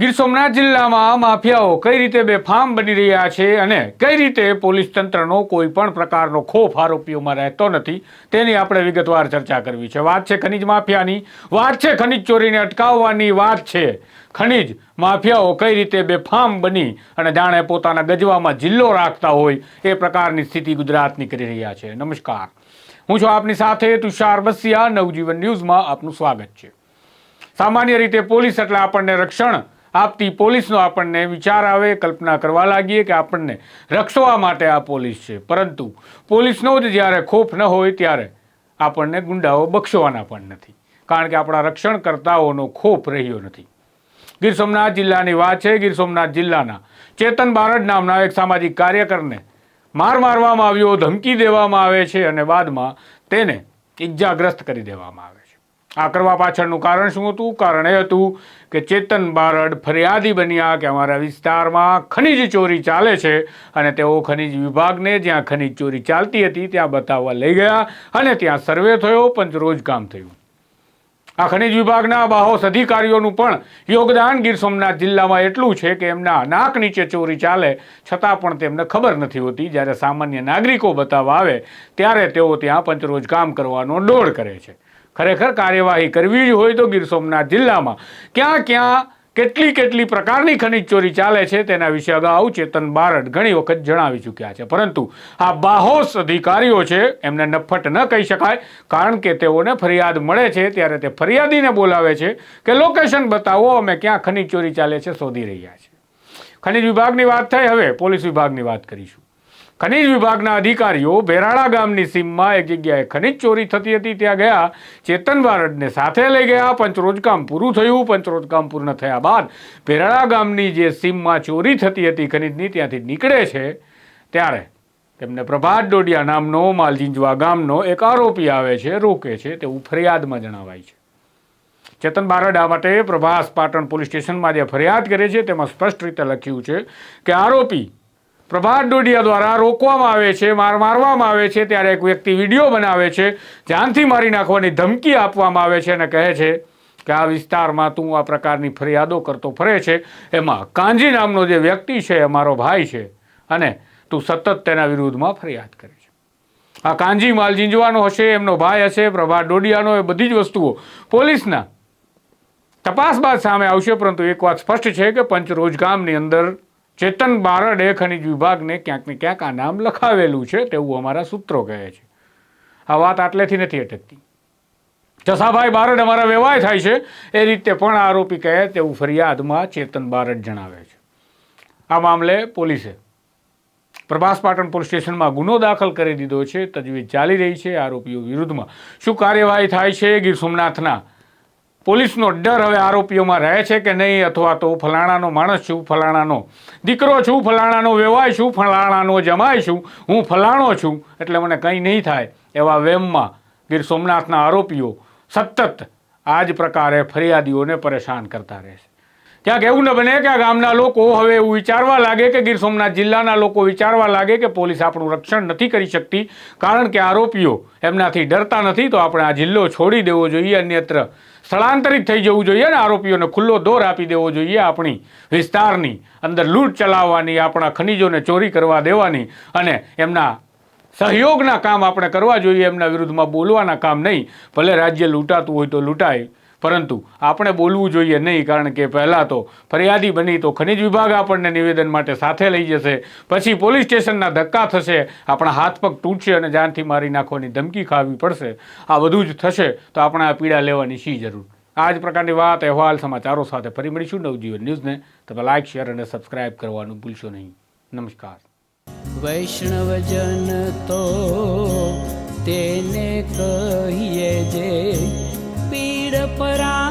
ગીર સોમનાથ જિલ્લામાં માફિયાઓ કઈ રીતે બેફામ બની રહ્યા છે અને કઈ રીતે પોલીસ તંત્રનો કોઈ પણ પ્રકારનો ખોફ આરોપીઓમાં રહેતો નથી, તેની આપણે વિગતવાર ચર્ચા કરવી છે. વાત છે ખનીજ માફિયાની. વાત છે ખનીજ ચોરીને અટકાવવાની વાત છે. ખનીજ માફિયાઓ કઈ રીતે બેફામ બની અને જાણે પોતાના ગજવામાં જિલ્લો રાખતા હોય એ પ્રકારની સ્થિતિ ગુજરાતની કરી રહ્યા છે. નમસ્કાર. હું છું આપની સાથે તુષાર બસિયા નવજીવન ન્યૂઝમાં આપનું સ્વાગત છે. સામાન્ય રીતે પોલીસ એટલે આપણને રક્ષણ આપતી પોલીસનો આપણને વિચાર આવે, કલ્પના કરવા લાગીએ કે આપણને રક્ષવા માટે આ પોલીસ છે. પરંતુ પોલીસનો જ જ્યારે ખોફ ન હોય ત્યારે આપણને ગુંડાઓ બક્ષવાના પણ નથી. કારણ કે આપણા રક્ષણકર્તાઓનો ખોફ રહ્યો નથી. ગીર સોમનાથ જિલ્લાની વાત છે. ગીર સોમનાથ જિલ્લાના ચેતન બારડ નામના એક સામાજિક કાર્યકરને માર મારવામાં આવ્યો, ધમકી દેવામાં આવે છે અને બાદમાં તેને ઈજાગ્રસ્ત કરી દેવામાં આવે. આ કરવા પાછળનું કારણ શું હતું? કારણ એ હતું કે ચેતન બારડ ફરિયાદી બન્યા કે અમારા વિસ્તારમાં ખનીજ ચોરી ચાલે છે અને તેઓ ખનીજ વિભાગને જ્યાં ખનીજ ચોરી ચાલતી હતી ત્યાં બતાવવા લઈ ગયા અને ત્યાં સર્વે થયો પંચરોજ કામ થયું. આ ખનિજ વિભાગના બાહોશ અધિકારીઓનું પણ યોગદાન ગીર સોમનાથ જિલ્લામાં એટલું છે કે એમના નાક નીચે ચોરી ચાલે, છતાં પણ તેમને ખબર નથી હોતી. જ્યારે સામાન્ય નાગરિકો બતાવવા આવે, ત્યારે તેઓ ત્યાં પંચરોજ કામ કરવાનો દોડ કરે છે. ખરેખર કાર્યવાહી કરવી જ હોય તો ગીર સોમનાથ જિલ્લામાં ક્યાં ક્યાં કેટલી કેટલી પ્રકારની ખનિજ ચોરી ચાલે છે તેના વિશે અગાઉ ચેતન બારડ ઘણી વખત જણાવી ચૂક્યા છે. પરંતુ આ બાહોશ અધિકારીઓ છે, એમને નફટ ન કહી શકાય, કારણ કે તેઓને ફરિયાદ મળે છે, ત્યારે તે ફરિયાદીને બોલાવે છે કે, લોકેશન બતાવો, અમે ક્યાં ખનિજ ચોરી ચાલે છે, શોધી રહ્યા છે ખનિજ વિભાગની વાત થઈ, હવે પોલીસ વિભાગની વાત કરીશું. ખનિજ વિભાગના અધિકારીઓ બેરાળા ગામની સીમમાં એક જગ્યાએ ખનિજ ચોરી થતી હતી. ત્યાં ગયા ચેતન બારડને સાથે લઈ ગયા. પંચરોજ કામ પૂરું થયું. પંચરોજ કામ પૂર્ણ થયા બાદ બેરાળા ગામની જે સીમમાં ચોરી થતી હતી ખનિજની ત્યાંથી નીકળે છે ત્યારે તેમને પ્રભાત ડોડિયા નામનો માલજીંજવા ગામનો એક આરોપી આવે છે, રોકે છે. તેવું ફરિયાદમાં જણાવાય છે. ચેતન બારડ આ માટે પ્રભાસ પાટણ પોલીસ સ્ટેશનમાં જે ફરિયાદ કરે છે. તેમાં સ્પષ્ટ રીતે લખ્યું છે કે આરોપી પ્રભાત ડોડિયા દ્વારા રોકવામાં આવે છે, માર મારવામાં આવે છે, ત્યારે એક વ્યક્તિ વીડિયો બનાવે છે જાનથી મારી નાખવાની ધમકી આપવામાં આવે છે અને કહે છે કે આ વિસ્તારમાં તું આ પ્રકારની ફરિયાદો કરતો ફરે છે. એમાં કાંજી નામનો જે વ્યક્તિ છે, એ મારો ભાઈ છે અને તું સતત તેના વિરુદ્ધમાં ફરિયાદ કરે છે. આ કાંજી માલ ઝીંઝવાનો હશે, એમનો ભાઈ હશે, પ્રભાત ડોડિયાનો, એ બધી જ વસ્તુઓ પોલીસના તપાસ બાદ સામે આવશે, પરંતુ એક વાત સ્પષ્ટ છે કે પંચરોજ ગામની અંદર ચેતન બારડે ખનિજ વિભાગને ક્યાંક ને ક્યાંક આ નામ લખાવેલું છે તેવું અમારા સૂત્રો કહે છે. આ વાત આટલેથી નથી અટકતી. જસાભાઈ બારડ અમારા વ્યવહાર થાય છે. એ રીતે પણ આરોપી કહે તેવું ફરિયાદમાં ચેતન બારડ જણાવે છે. આ મામલે પોલીસે પ્રભાસ પાટણ પોલીસ સ્ટેશનમાં ગુનો દાખલ કરી દીધો છે. તજવીજ ચાલી રહી છે આરોપીઓ વિરુદ્ધમાં. શું કાર્યવાહી થાય છે? ગીર સોમનાથના પોલીસનો ડર હવે આરોપીઓમાં રહે છે કે નહીં? અથવા તો ફલાણાનો માણસ છું, ફલાણાનો દીકરો છું, ફલાણાનો વેવાય છું, ફલાણાનો જમાય છું, હું ફલાણો છું, એટલે મને કંઈ નહીં થાય એવા વેમમાં ગીર સોમનાથના આરોપીઓ સતત આ જ પ્રકારે ફરિયાદીઓને પરેશાન કરતા રહેશે ક્યાંક એવું ન બને કે આ ગામના લોકો હવે એવું વિચારવા લાગે કે ગીર સોમનાથ જિલ્લાના લોકો વિચારવા લાગે કે પોલીસ આપણું રક્ષણ નથી કરી શકતી. કારણ કે આરોપીઓ એમનાથી ડરતા નથી, તો આપણે આ જિલ્લો છોડી દેવો જોઈએ, અન્યત્ર સ્થળાંતરિત થઈ જવું જોઈએ અને આરોપીઓને ખુલ્લો દોર આપી દેવો જોઈએ આપણી વિસ્તારની અંદર લૂંટ ચલાવવાની, આપણા ખનિજોને ચોરી કરવા દેવાની અને એમના સહયોગના કામ આપણે કરવા જોઈએ, એમના વિરુદ્ધમાં બોલવાના કામ નહીં. ભલે રાજ્ય લૂંટાતું હોય તો લૂંટાય પરંતુ આપણે બોલવું જોઈએ નહીં, કારણ કે પહેલાં તો ફરિયાદી બની તો ખનિજ વિભાગ આપણને નિવેદન માટે સાથે લઈ જશે. પછી પોલીસ સ્ટેશનના ધક્કા થશે, આપણા હાથ પગ તૂટશે અને જાનથી મારી નાખવાની ધમકી ખાવી પડશે. આ બધું જ થશે તો આપણે આ પીડા લેવાની શી જરૂર? આ જ પ્રકારની વાત, અહેવાલ, સમાચારો સાથે ફરી મળીશું નવજીવન ન્યૂઝને. તમે લાઇક શેર અને સબસ્ક્રાઇબ કરવાનું ભૂલશો નહીં. નમસ્કાર. વૈષ્ણવજન તો તેને કહીએ જે પીડ પરાઈ